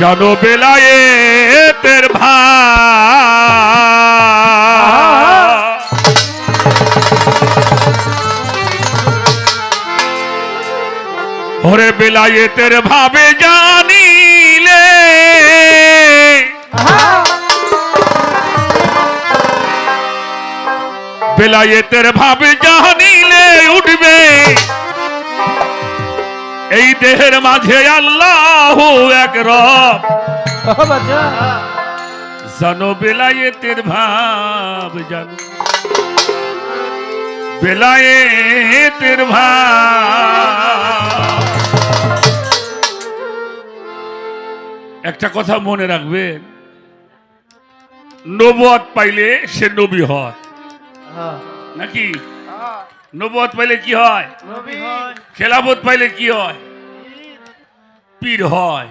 জানো বেলায়েতের ভাই ওরে বেলায়েতের ভাবে জানিলে বেলায়েতের ভাবে জানিলে উঠবে এই দেহের মাঝে আল্লাহ এক রব জানো বেলায়েতের ভাব জানো। বেলায়েতের ভাব। একটা কথা মনে রাখবেন নবুয়াত পাইলে সে নবী হয়। নাকি? নবুয়াত পাইলে কি হয়? খেলাফত পাইলে কি হয়? পীর হয়।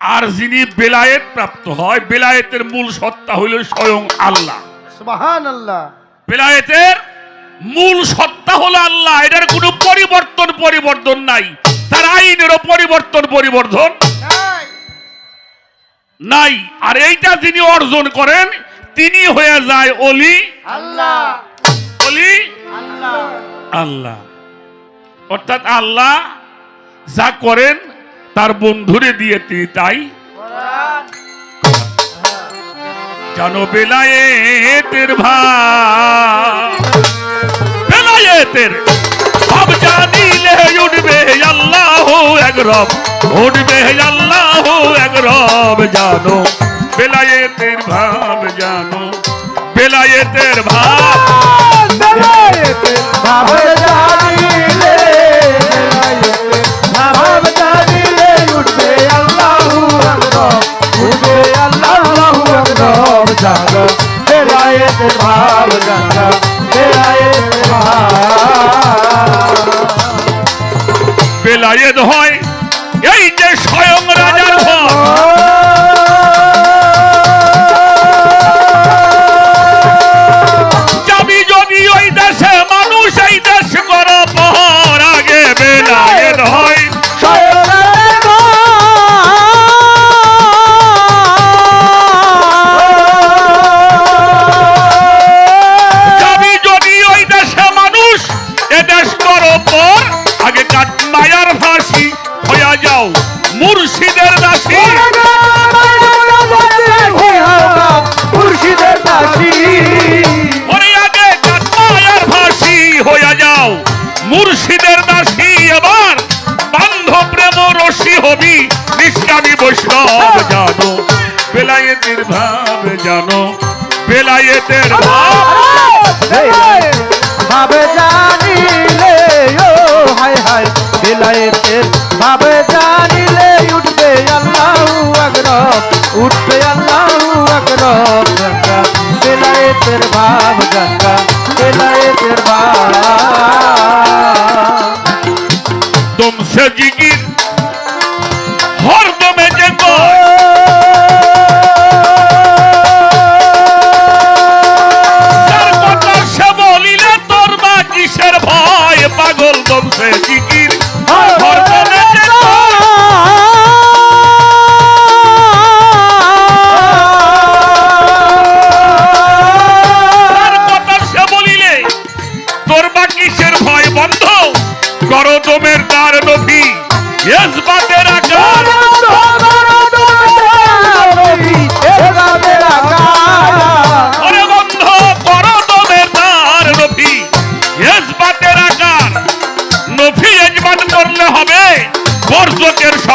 আর যিনি বেলায়েত প্রাপ্ত হয় বেলায়েতের মূল সত্তা হইল স্বয়ং আল্লাহ। আল্লাহ বেলায়েতের মূল সত্তা হলো আল্লাহ। এটার কোনো পরিবর্তন পরিবর্তন নাই। তার আইনেরও পরিবর্তন পরিবর্তন নাই। আর এইটা যিনি অর্জন করেন তিনি হয়ে যায় অলি। আল্লাহ। অলি আল্লাহ। অর্থাৎ আল্লাহ যা করেন তার বন্ধুরে দিয়ে তিনি তাই জানো বেলায়েতের ভাব। বেলায়েতের ভাব জানিলে উঠবে আল্লাহ এক রব। উঠবে আল্লাহ এক রব জানো। বেলায়েতের ভাব জানো। বেলায়েতের ভাব। বেলায়েত হয় এই যে স্বয়ং রাজার ভয় জানো বেলায়েতের ভাব ভাবে জানিলে ও হায় হায়। বেলায়েতের ভাবে জানিলে উঠবে আল্লাহু আকবার উঠবে আল্লাহু আকবার গঙ্গা বেলায়েতের ভাব গঙ্গা বেলায়েতের ভাব। দমসে জিগির পাগল দমসে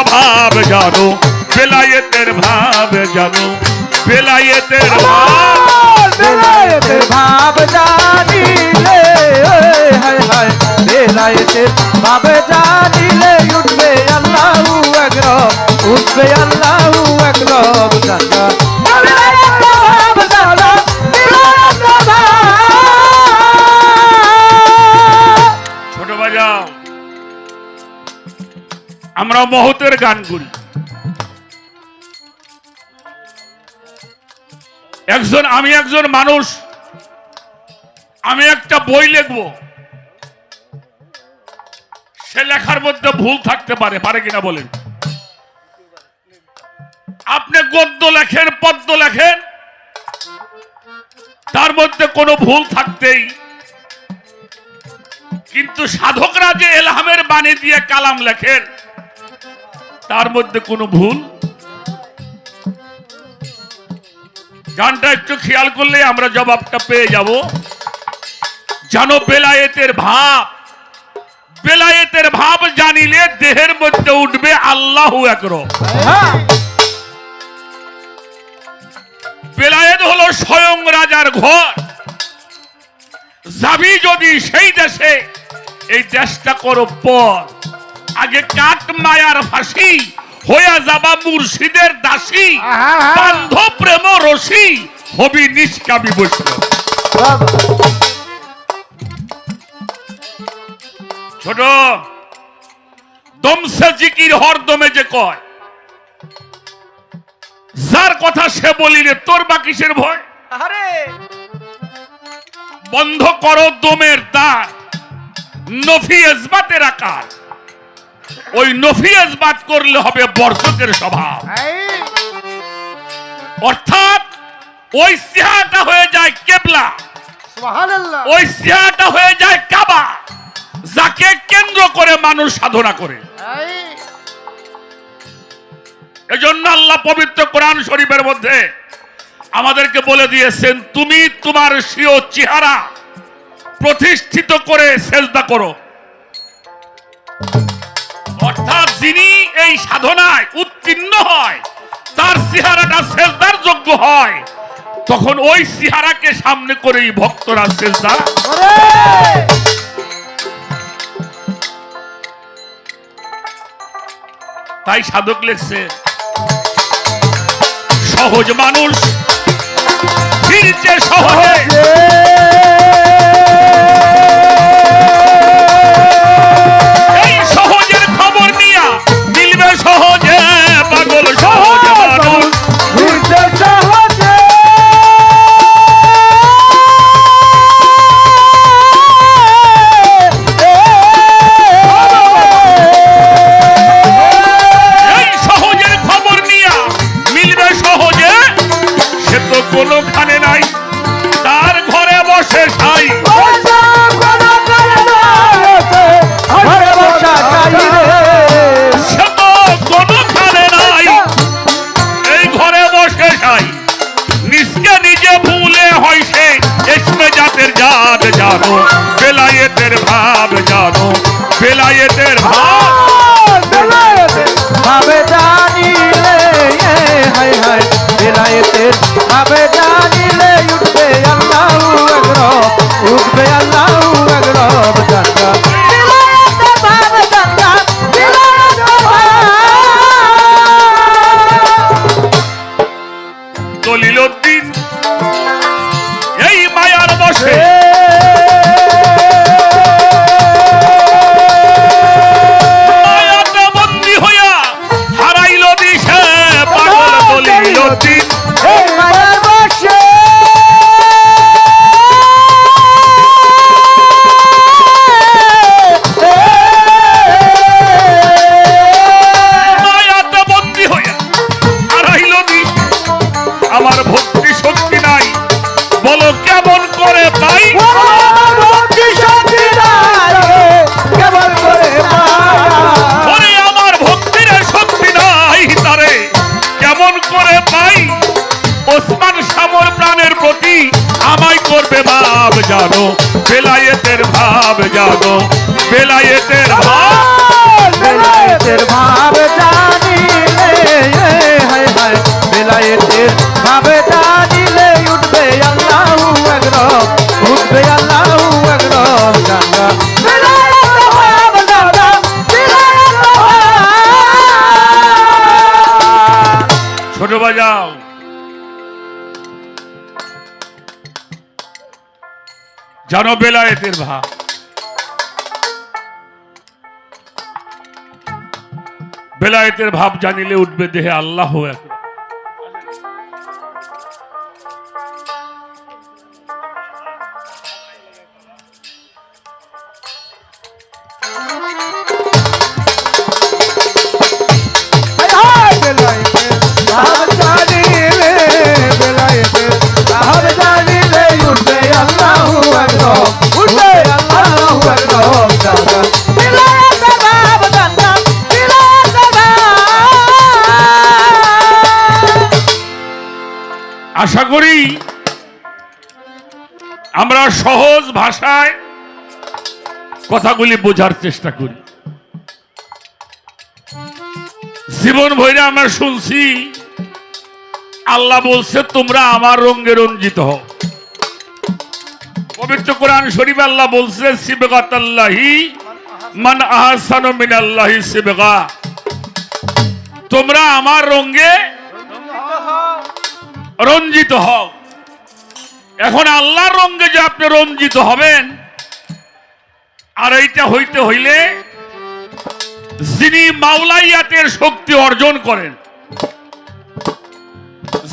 স্বভাব জানো বেলায়েতের ভাব জানো বেলায়েতের ভাব বেলায়েতের ভাব জানিলে হায় হায় বেলায়েতের ভাব জানিলে উঠবে আল্লাহু আকবার উঠবে আল্লাহু আকবার জানা আমরা মহতের গান করি একজন, আমি একজন মানুষ। আমি একটা বই লিখব। সে লেখার মধ্যে ভুল থাকতে পারে পারে কিনা বলেন। আপনি গদ্য লেখেন, পদ্য লেখেন, তার মধ্যে কোনো ভুল থাকতেই কিন্তু সাধকরা যে এলহামের বাণী দিয়ে কালাম লেখেন তার মধ্যে কোনো ভুল? গানটা একটু খেয়াল করলে আমরা জবাবটা পেয়ে যাব। জানো, বেলায়েতের ভাব। বেলায়েতের ভাব জানিলে দেহের মধ্যে উঠবে আল্লাহ বেলায়েত হলো স্বয়ং রাজার ঘর। যাবি যদি সেই দেশে, এই দেশটা করো পর। আগে কাট মায়ার ফাঁসি হইয়া যাবা মুর্শিদের দাসী আহা। বান্ধ প্রেম রসি হবি নিষ্কাবি বৈষ্ণব। ছোট দমসে জিকির হরদমে যে কয়। যার কথা সে বলিলে তোর বা কিসের ভয়? আরে বন্ধ করো দমের দ্বার নফি এজবাতের আকার। ওই নফি বাদ করলে হবে বর্ষকের স্বভাব। অর্থাৎ ওই সিহাটা হয়ে যায় কেবলা। ওই সিহাটা হয়ে যায় কাবা। যাকে কেন্দ্র করে মানুষ সাধনা করে। এই। এজন্য আল্লাহ পবিত্র কোরআন শরীফের মধ্যে আমাদেরকে বলে দিয়েছেন তুমি তোমার স্বীয় চেহারা প্রতিষ্ঠিত করে সেজদা করো। যিনি এই সাধনায় উত্তীর্ণ হয়, তার চেহারাটা সেজদার যোগ্য হয়, তখন ওই চেহারাকে সামনে করেই ভক্তরা সেজদা তাই সাধক লেখছে, সহজ মানুষ ফিরছে সহজে। বেলায়েতের ভাব বেলায়েতের ভাব জানিলে উঠবে দেহে আল্লাহ এক। আশা করি আমরা সহজ ভাষায় কথাগুলি বোঝার চেষ্টা করি। জীবন ভৈরা আমরা শুনছি, আল্লাহ বলছে, তোমরা আমার রঙ্গে রঞ্জিত হও। পবিত্র কোরআন শরীফ আল্লাহ বলছে সিবেগাত আল্লাহি মান আহসানু মিনাল্লাহি সিবেগা। তোমরা আমার রঙ্গে রঞ্জিত হও। এখন আল্লাহর রঙ্গে যে আপনি রঞ্জিত হবেন আর এইটা হইতে হইলে যিনি মাওলাইয়াতের শক্তি অর্জন করেন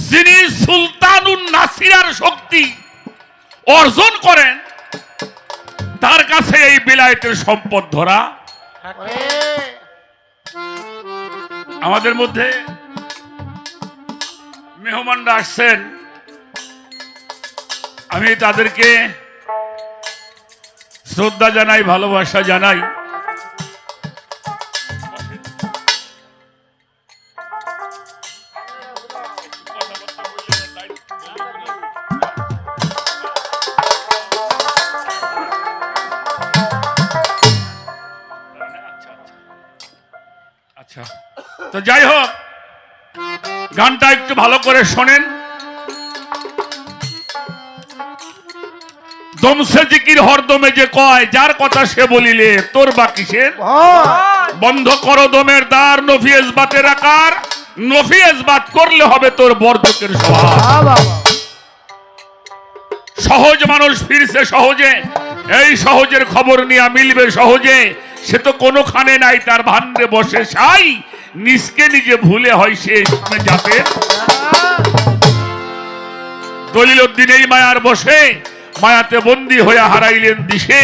যিনি সুলতানুন নাসিরার শক্তি অর্জন করেন তার কাছে এই বিলায়তের সম্পদ ধরা। আমাদের মধ্যে মেহমানরা আসছেন। আমি তাদেরকে শ্রদ্ধা জানাই ভালোবাসা জানাই। আচ্ছা তো যাই হোক গানটা একটু ভালো করে শোনেন। দমসে জিকির হরদমে যে কয় যার কথা সে বলিলে তোর বা কিসের? বন্ধ করো দমের দ্বার নফি এসবাতের আকার। নফি এসবাত করলে হবে তোর বর্ধকের স্বভাব। সহজ মানুষ ফিরছে সহজে এই সহজের খবর নিয়ে মিলবে সহজে। সে তো কোনোখানে নাই তার ভান্ডে বসে সাই। নিজকে নিজে ভুলে হয় সে যাতে দলিল উদ্দিন এই মায়ার বসে, মায়াতে বন্দি হয়ে হারাইলেন দিশে।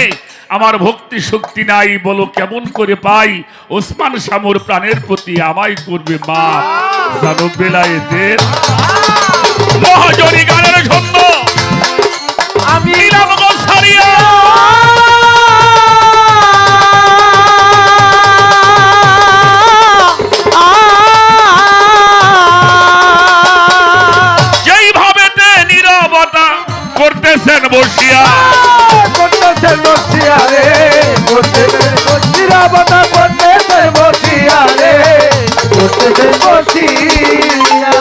আমার ভক্তি শক্তি নাই বলো কেমন করে পাই? ওসমান শামুর প্রাণের প্রতি আমায় করবে মা জানো বেলায়েতের মহাজনী গানের জন্য আমি করতেছেন বসিয়া। করতেছে বসিয়া রে। করতেছে নিরাপত্তা করতেছে বসিয়া রে। করতেছে বসিয়া।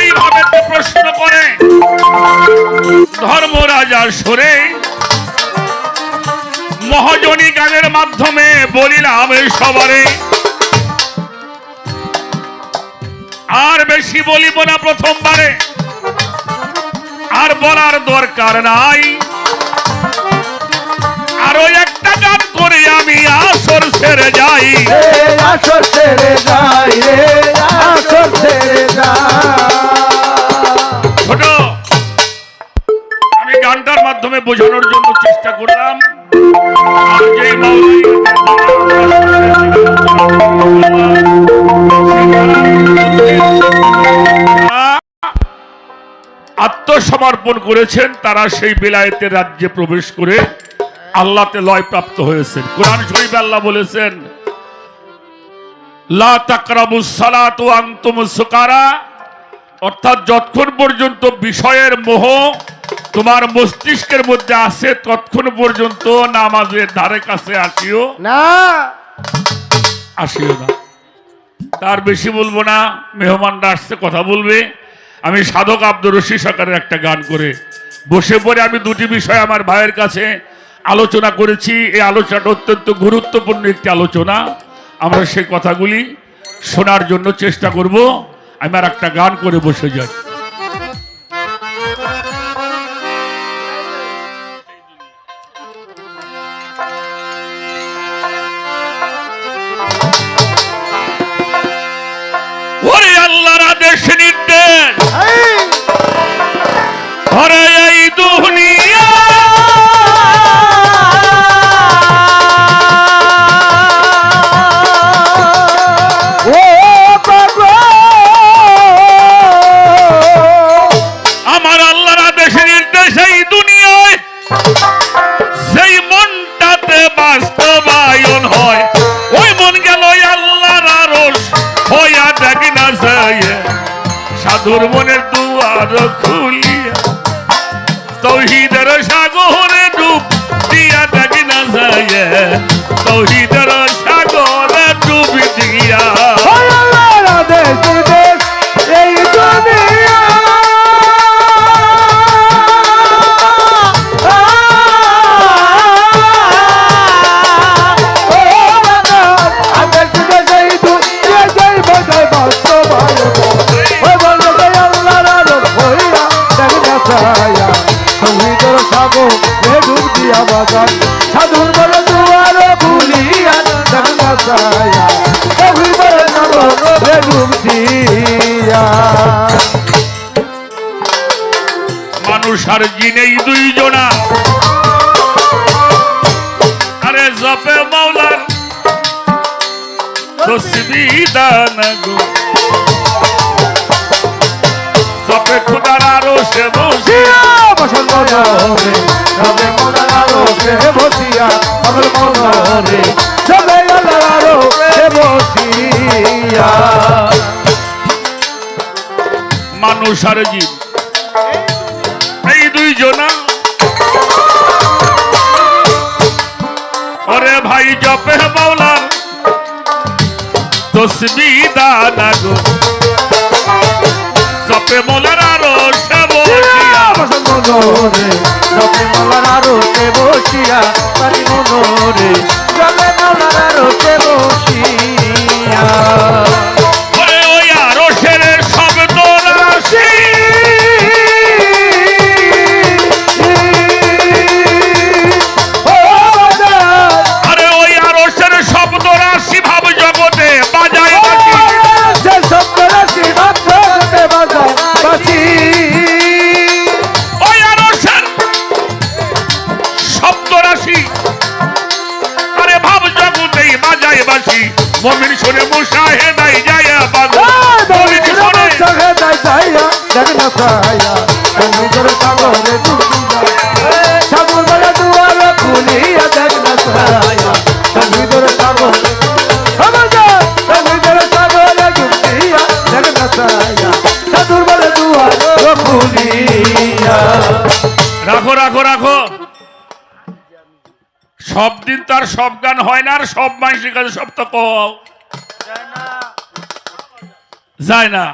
এইভাবে তো প্রশ্ন করে। ধর্মরাজা সরে মহাজনী গানের মাধ্যমে বলিলাম এই সবারে আর বেশি বলিব না প্রথমবারে। আর বলার দরকার নাই। আরও একটা গান করে আমি আসর ছেড়ে যাই। আসর ছেড়ে যাই আসর ছেড়ে যাই। ছোট আমি গানটার মাধ্যমে বোঝানোর জন্য চেষ্টা করলাম। আর যেই মাওলাই আত্মসমর্পণ করেছেন তারা সেই বিলায়েতের রাজ্যে প্রবেশ করে আল্লাহতে লয় প্রাপ্ত হয়েছেন। কোরআন শরীফে আল্লাহ বলেছেন লা তাকরাবুস সালাতু আনতুম সুকারা অর্থাৎ যতক্ষণ পর্যন্ত বিষয়ের মোহ তোমার মস্তিষ্কের মধ্যে আছে ততক্ষণ পর্যন্ত নামাজের ধারে কাছে আসিও। না। আসিও না। তার বেশি বলব না মেহমানরা আসছে কথা বলবে। আমি সাধক আব্দুর রশি সরকারের একটা গান করে বসে পড়ে আমি দুটি বিষয় আমার ভাইয়ের কাছে আলোচনা করেছি। এই আলোচনাটা অত্যন্ত গুরুত্বপূর্ণ একটি আলোচনা। আমরা সেই কথাগুলি শোনার জন্য চেষ্টা করব। আমি আর একটা গান করে বসে যাই। মানুষ আর জিনেই দুইজনা। আরে জপে মাওলার তসবিদান গো। জপে খোদার আরও সে বসে বসল মনোরে সবে মনার আলো সে বসিয়া। পাগল মনোরে সবে আল্লাহর আলো সে বসিয়া। মানুষ আর এই দুইজনা ওরে ভাই, জপে মাওলার তসবিদান গো। জপে মোলার আরও সে বসিয়া। মনোরে সবে মনার আলো সে বসিয়া। সবে মনার আলো সে বসিয়া। মমিন শুনে মুশাহেদাই যায়া বাজা মমিন শুনে সাগর সব দিন তার সব গান হয় না, আর সব মানুষের কাছে সব তো কও। যায় না।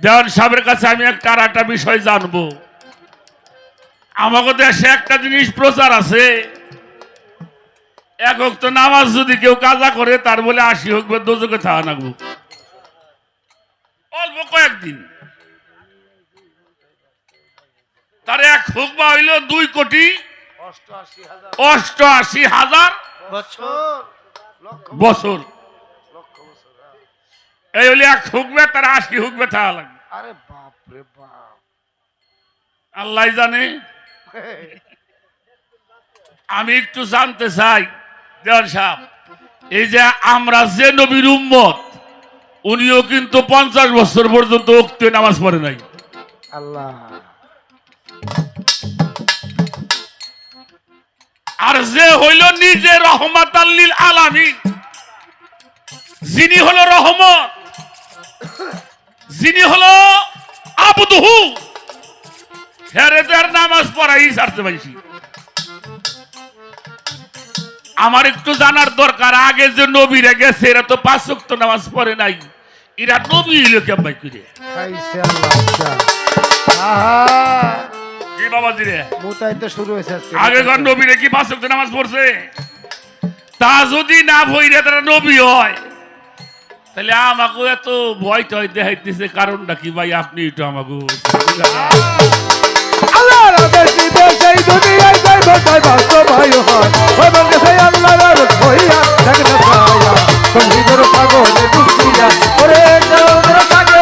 দেওয়ান সাহেবের কাছে আমি একটা আর একটা বিষয় জানব। আমাকে দেশে একটা জিনিস প্রচার আছে। একক তো নামাজ যদি কেউ কাজা করে, তার বলে আশি হোক বা দোজকে থাকা নাগবো অল্প কয়েকদিন। তার এক হোক বা হইল দুই কোটি অষ্টআশি হাজার। বছর। এই হলে এক হুকমে তার আশি হুকমে থাকা লাগবে। আরে বাপ রে বাপ। আল্লাহ জানে। আমি একটু জানতে চাই দেওয়ান সাহেব এই যে আমরা যে নবীর উম্মত উনিও কিন্তু পঞ্চাশ বছর পর্যন্ত উক্ত নামাজ পড়ে নাই। আল্লাহ। আর যে হইল নিজে রহমাত আল্লিল আলামী যিনি হলো রহমত, যিনি হলো আবদহু। হেরেদের নামাজ পড়াই ছাড়তে পাইছি আমার একটু জানার দরকার, আগে যে নবীরা গেছে, এরা তো পাঁচ ওয়াক্ত নামাজ পড়ে নাই। এরা নবী কেমন করে? বাবাজি রে মুতাই তো শুরু হয়েছে আজকে। আগেকার নবীরে কি পাঁচ ওয়াক্ত নামাজ পড়ছে? তা যদি না ভইরে তারা নবী হয়। তাহলে আমাকে এত ভয় টয় দেখাইতেছে কারণটা কি ভাই? আপনি একটু আমাকে আল্লাহর আদেশ দিবে সেই দুনিয়ায় যাই বসাই বাস্তবায়ু হয়। ওই বলতে সেই আল্লাহর আদেশ হইয়া দেখ না ছায়া সংগীতের সাগরে ডুবিয়া ওরে সমুদ্র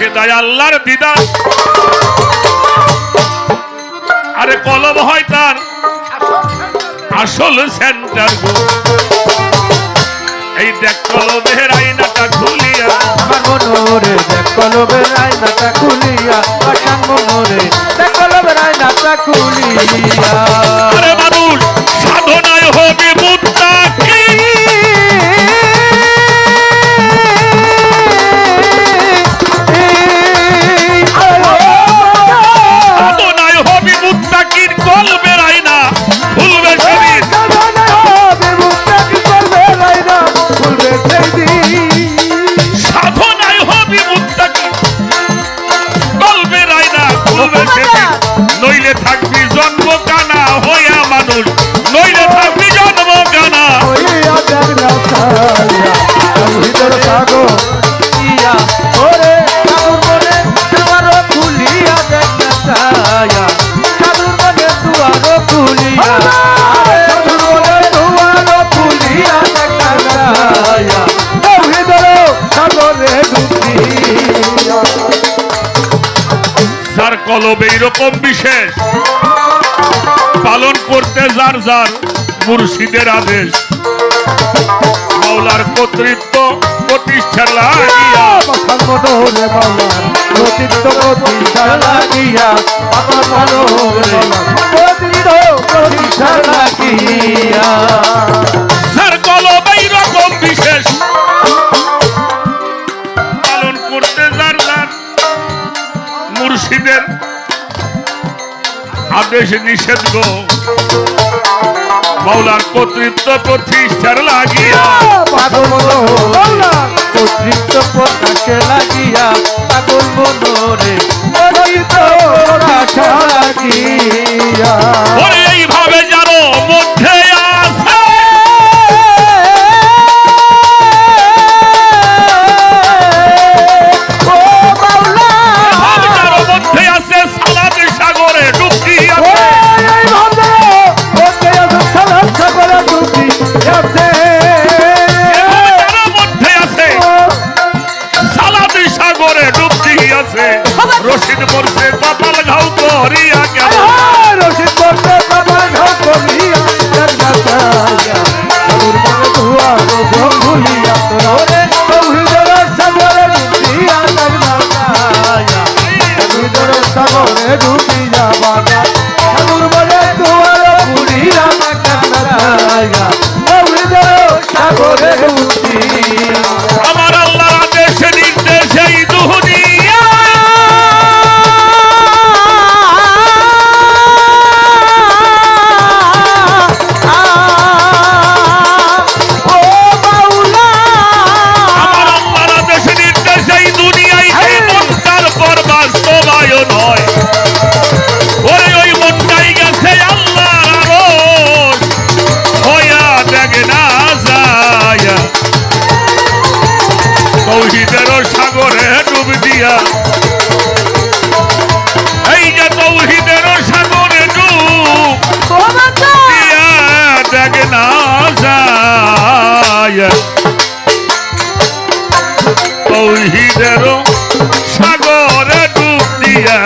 মুশাহেদায় যায় আল্লাহর দিদার। আরে কলম হয় তার। আসল সেন্টার গো। এই দেখ কলমের আইনাটা খুলিয়া। আমার মনোরে দেখ কলবের আয়নাটা খুলিয়া। আসান মনোরে দেখ কলবের আয়নাটা খুলিয়া। আরে মানুষ সাধনায় হবে এরকম বিশেষ। পালন করতে যার যার মুর্শিদের আদেশ। মাওলার কর্তৃত্ব প্রতিষ্ঠা মুর্শিদের আদেশ নিষেধ গো। মৌলার কর্তৃত্ব প্রতিষ্ঠার লাগিয়া তৌহিদের সাগরে ডুব দিয়া। এই যে তৌহিদের সাগরে ডুব দিয়া দেখে না যায়। তৌহিদের সাগরে ডুব দিয়া